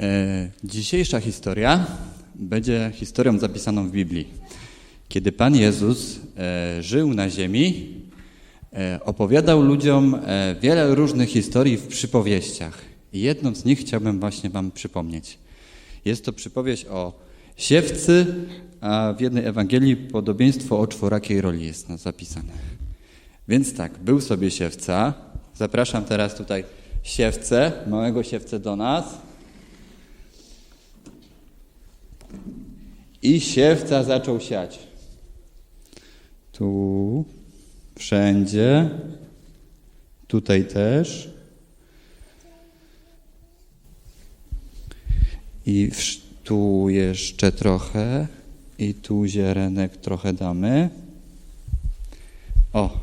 E, dzisiejsza historia będzie historią zapisaną w Biblii. Kiedy Pan Jezus e, żył na ziemi, e, opowiadał ludziom wiele różnych historii w przypowieściach. I jedną z nich chciałbym właśnie Wam przypomnieć. Jest to przypowieść o siewcy, a w jednej Ewangelii podobieństwo o czworakiej roli jest zapisane. Więc tak, był sobie siewca. Zapraszam teraz tutaj siewcę, małego siewcę do nas. I siewca zaczął siać. Tu, wszędzie, tutaj też. I tu jeszcze trochę. I tu ziarenek trochę damy. O.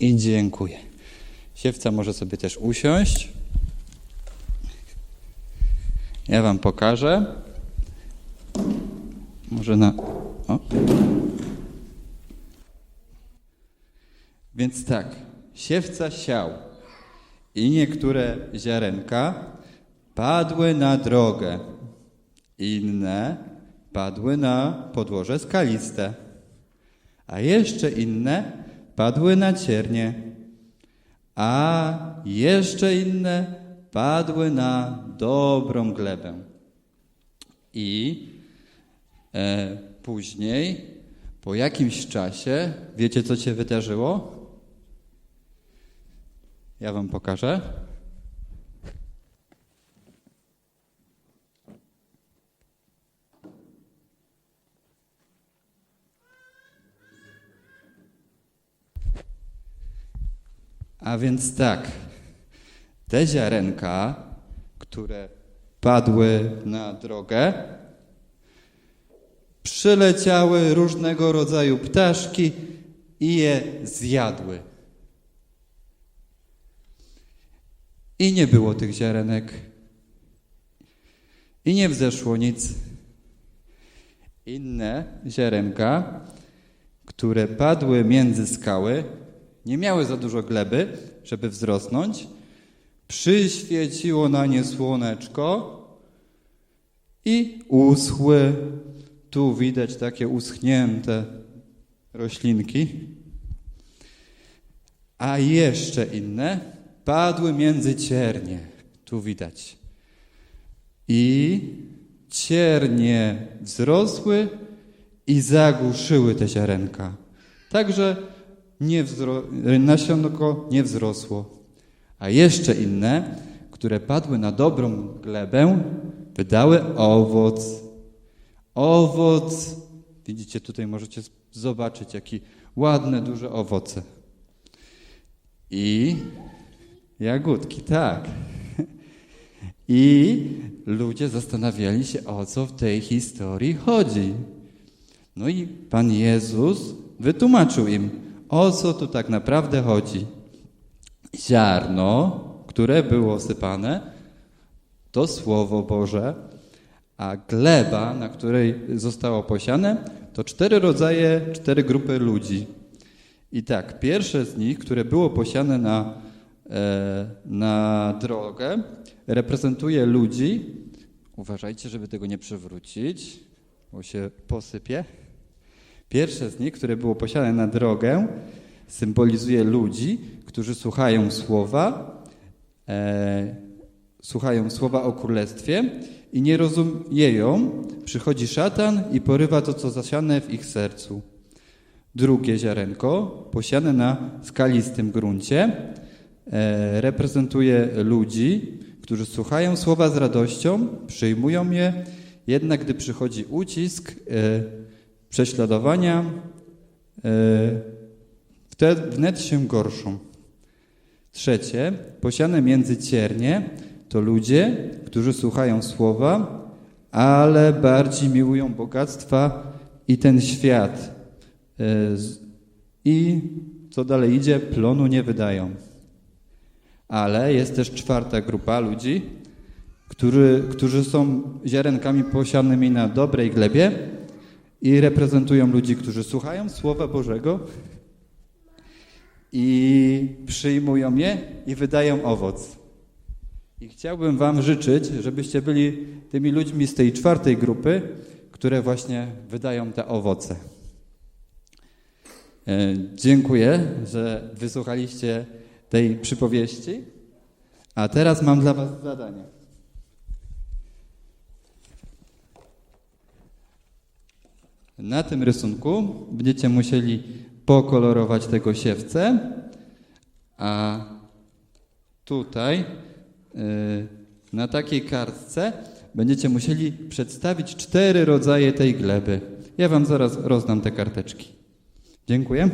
I dziękuję. Siewca może sobie też usiąść. Ja Wam pokażę. Może na. O. Więc tak, siewca siał i niektóre ziarenka padły na drogę, inne padły na podłoże skaliste, a jeszcze inne padły na ciernie, a jeszcze inne padły na dobrą glebę. I e, później, po jakimś czasie, wiecie co się wydarzyło? Ja wam pokażę. A więc tak, te ziarenka, które padły na drogę, przyleciały różnego rodzaju ptaszki i je zjadły. I nie było tych ziarenek. I nie wzeszło nic. Inne ziarenka, które padły między skały, nie miały za dużo gleby, żeby wzrosnąć. Przyświeciło na nie słoneczko i uschły. Tu widać takie uschnięte roślinki. A jeszcze inne padły między ciernie. Tu widać. I ciernie wzrosły i zagłuszyły te ziarenka. Także nie nasionko nie wzrosło. A jeszcze inne, które padły na dobrą glebę, wydały owoc. Owoc, widzicie tutaj możecie zobaczyć, jaki ładne, duże owoce. I jagódki, tak. I ludzie zastanawiali się, o co w tej historii chodzi. No i Pan Jezus wytłumaczył im, o co tu tak naprawdę chodzi. Ziarno, które było sypane, to Słowo Boże, a gleba, na której zostało posiane, to cztery rodzaje, cztery grupy ludzi. I tak, pierwsze z nich, które było posiane na, e, na drogę, reprezentuje ludzi. Uważajcie, żeby tego nie przewrócić, bo się posypie. Pierwsze z nich, które było posiane na drogę, symbolizuje ludzi, którzy słuchają słowa, e, słuchają słowa o królestwie i nie rozumieją. Przychodzi szatan i porywa to, co zasiane w ich sercu. Drugie ziarenko, posiane na skalistym gruncie, e, reprezentuje ludzi, którzy słuchają słowa z radością, przyjmują je, jednak gdy przychodzi ucisk, e, prześladowania, e, wtedy wnet się gorszą. Trzecie, posiane między ciernie, to ludzie, którzy słuchają słowa, ale bardziej miłują bogactwa i ten świat. I co dalej idzie, plonu nie wydają. Ale jest też czwarta grupa ludzi, którzy, którzy są ziarenkami posianymi na dobrej glebie i reprezentują ludzi, którzy słuchają Słowa Bożego i przyjmują je i wydają owoc. I chciałbym Wam życzyć, żebyście byli tymi ludźmi z tej czwartej grupy, które właśnie wydają te owoce. E, Dziękuję, że wysłuchaliście tej przypowieści. A teraz mam dla Was zadanie. Na tym rysunku będziecie musieli pokolorować tego siewcę, a tutaj na takiej kartce będziecie musieli przedstawić cztery rodzaje tej gleby. Ja Wam zaraz rozdam te karteczki. Dziękuję.